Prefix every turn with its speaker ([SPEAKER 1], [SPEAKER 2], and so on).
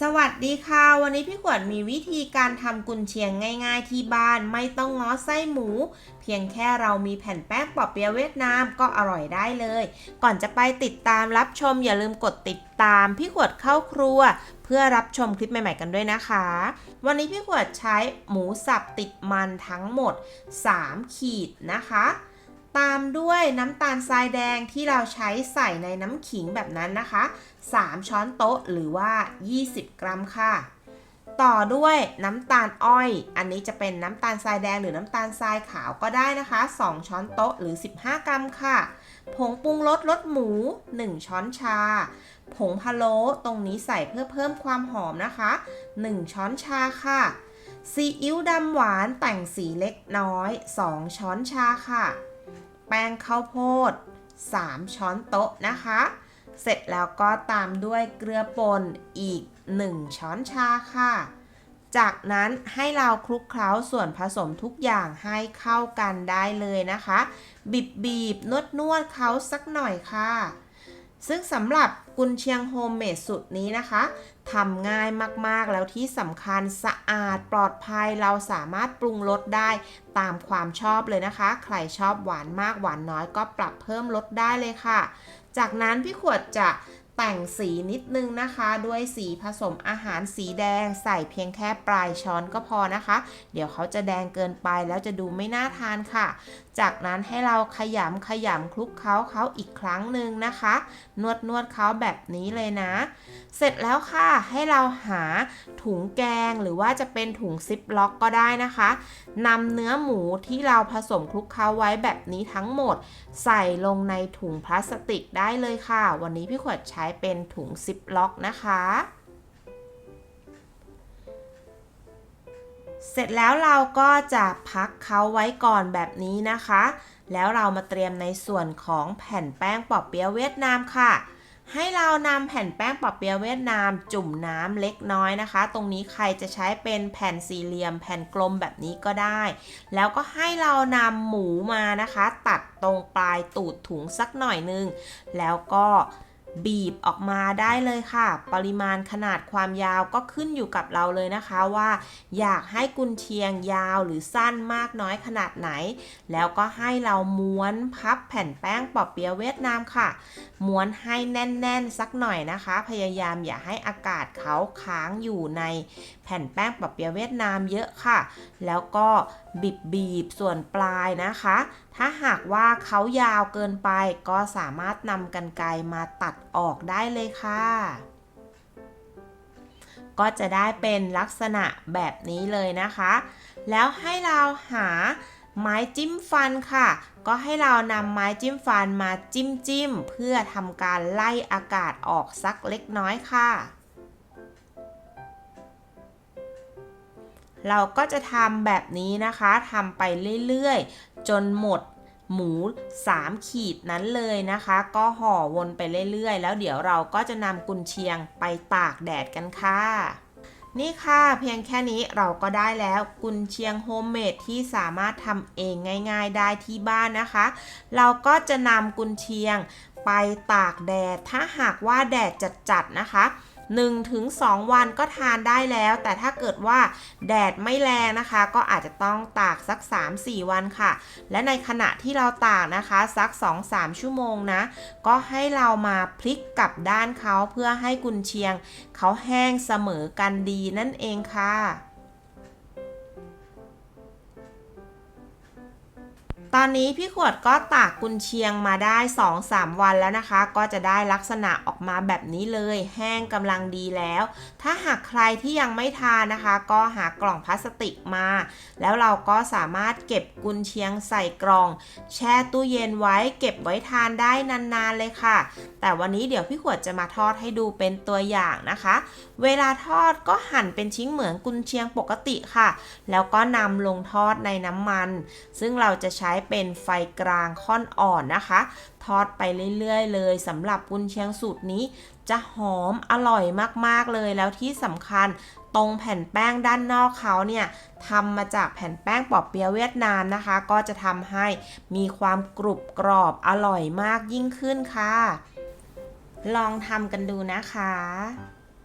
[SPEAKER 1] สวัสดีค่ะ วันนี้พี่ขวดมีวิธีการทำกุนเชียงง่าย ๆ ที่บ้านไม่ต้องง้อไส้หมู เพียงแค่เรามีแผ่นแป้งปอเปี๊ยะเวียดนามก็อร่อยได้เลย ก่อนจะไปติดตามรับชมอย่าลืมกดติดตาม พี่ขวดเข้าครัว เพื่อรับชมคลิปใหม่ๆกันด้วยนะคะ วันนี้พี่ขวดใช้หมูสับติดมันทั้งหมด 3 ขีดนะคะ ตามด้วยน้ำตาลทรายแดงที่เราใช้ใส่ในน้ำขิงแบบนั้นนะคะ 3 ช้อนโต๊ะหรือว่า 20 กรัมค่ะ ต่อด้วยน้ำตาลอ้อย อันนี้จะเป็นน้ำตาลทรายแดงหรือน้ำตาลทรายขาวก็ได้นะคะ 2 ช้อนโต๊ะหรือ 15 กรัมค่ะ ผงปรุงรสรสหมู 1 ช้อนชา ผงพะโล้ตรงนี้ใส่เพื่อเพิ่มความหอมนะคะ 1 ช้อนชาค่ะซีอิ๊วดำหวานแต่งสีเล็กน้อย 2 ช้อนชาค่ะ แป้งข้าวโพด 3 ช้อนโต๊ะนะคะ เสร็จแล้วก็ตามด้วยเกลือป่นอีก 1 ช้อนชาค่ะ จากนั้นให้เราคลุกเคล้าส่วนผสมทุกอย่างให้เข้ากันได้เลยนะคะ บีบบีบนวดนวดเขาสักหน่อยค่ะ ซึ่งสำหรับ กุนเชียงโฮมเมดสุดนี้นะคะทำง่ายมากๆแล้วที่สำคัญสะอาดปลอดภัยเราสามารถปรุงรสได้ตามความชอบเลยนะคะ ใครชอบหวานมากหวานน้อยก็ปรับเพิ่มรสได้เลยค่ะ จากนั้นพี่ขวดจะ แต่งสีนิดนึงนะคะ ด้วยสีผสมอาหารสีแดงใส่เพียงแค่ปลายช้อนก็พอนะคะ เดี๋ยวเขาจะแดงเกินไปแล้วจะดูไม่น่าทานค่ะ จากนั้นให้เราขยำขยำคลุกเคล้าเขาอีกครั้งหนึ่งนะคะ นวดนวดเขาแบบนี้เลยนะ เสร็จแล้วค่ะให้เราหาถุงแกงหรือว่าจะเป็นถุงซิปล็อกก็ได้นะคะนำเนื้อหมูที่เราผสมคลุกเคล้าไว้แบบนี้ทั้งหมด ใส่ลงในถุงพลาสติกได้เลยค่ะ วันนี้พี่ขวดใช้เป็นถุงซิปล็อกนะคะ เสร็จแล้วเราก็จะพักเขาไว้ก่อนแบบนี้นะคะ แล้วเรามาเตรียมในส่วนของแผ่นแป้งปอบเปี๊ยะเวียดนามค่ะ ให้เรานำแผ่นแป้งปอบเปี๊ยะเวียดนามจุ่มน้ำเล็กน้อยนะคะ ตรงนี้ใครจะใช้เป็นแผ่นสี่เหลี่ยม แผ่นกลมแบบนี้ก็ได้ แล้วก็ให้เรานำหมูมานะคะ ตัดตรงปลายตูดถุงสักหน่อยนึง แล้วก็ บีบออกมาได้เลยค่ะ ปริมาณขนาดความยาวก็ขึ้นอยู่กับเราเลยนะคะว่า อยากให้กุนเชียงยาวหรือสั้นมากน้อยขนาดไหน แล้วก็ให้เราม้วนพับแผ่นแป้งปอเปี๊ยเวียดนามค่ะ ม้วนให้แน่นๆ สักหน่อยนะคะ พยายามอย่าให้อากาศเขาค้างอยู่ในแผ่นแป้งปอเปี๊ยเวียดนามเยอะค่ะ แล้วก็บีบบีบส่วนปลายนะคะถ้าหากว่าเขายาวเกินไปก็สามารถนำกันไกรมาตัดออกได้เลยค่ะ ก็จะได้เป็นลักษณะแบบนี้เลยนะคะ แล้วให้เราหาไม้จิ้มฟันค่ะ ก็ให้เรานำไม้จิ้มฟันมาจิ้มจิ้มๆเพื่อทำการไล่อากาศออกสักเล็กน้อยค่ะ เราก็จะทำแบบนี้นะคะทำไปเรื่อยๆ จนหมดหมู 3 ขีดนั้นเลยนะคะ ก็ห่อวนไปเรื่อยๆ แล้วเดี๋ยวเราก็จะนำกุนเชียงไปตากแดดกันค่ะ นี่ค่ะเพียงแค่นี้เราก็ได้แล้วกุนเชียงโฮมเมดที่สามารถทำเองง่าย ๆ ได้ที่บ้านนะคะ เราก็จะนำกุนเชียงไปตากแดดถ้าหากว่าแดดจัดๆนะคะ 1-2 วันก็ทานได้แล้ว แต่ถ้าเกิดว่าแดดไม่แรงนะคะ ก็อาจจะต้องตากสัก 3-4 วันค่ะ และในขณะที่เราตากนะคะสัก 2-3 ชั่วโมงนะ ก็ให้เรามาพลิกกลับด้านเขาเพื่อให้กุนเชียง เขาแห้งเสมอกันดีนั่นเองค่ะ ตอนนี้พี่ขวดก็ตากกุนเชียงมาได้ 2-3 วันแล้วนะคะ ก็จะได้ลักษณะออกมาแบบนี้เลย แห้งกำลังดีแล้ว ถ้าหากใครที่ยังไม่ทานนะคะ ก็หากล่องพลาสติกมา แล้วเราก็สามารถเก็บกุนเชียงใส่กล่อง แช่ตู้เย็นไว้เก็บไว้ทานได้นานๆเลยค่ะ แต่วันนี้เดี๋ยวพี่ขวดจะมาทอดให้ดูเป็นตัวอย่างนะคะ เวลาทอดก็หั่นเป็นชิ้นเหมือนกุนเชียงปกติค่ะ แล้วก็นำลงทอดในน้ำมัน ซึ่งเราจะใช้เป็นไฟกลางค่อนอ่อนนะคะ ทอดไปเรื่อยๆ เลยสำหรับกุนเชียงสูตรนี้ จะหอมอร่อยมากๆเลยแล้วที่สำคัญตรงแผ่นแป้งด้านนอกเขาเนี่ยทำมาจากแผ่นแป้งปอบเปียเวียดนามนะคะ ก็จะทำให้มีความกรุบกรอบอร่อยมากยิ่งขึ้นค่ะ ลองทำกันดูนะคะ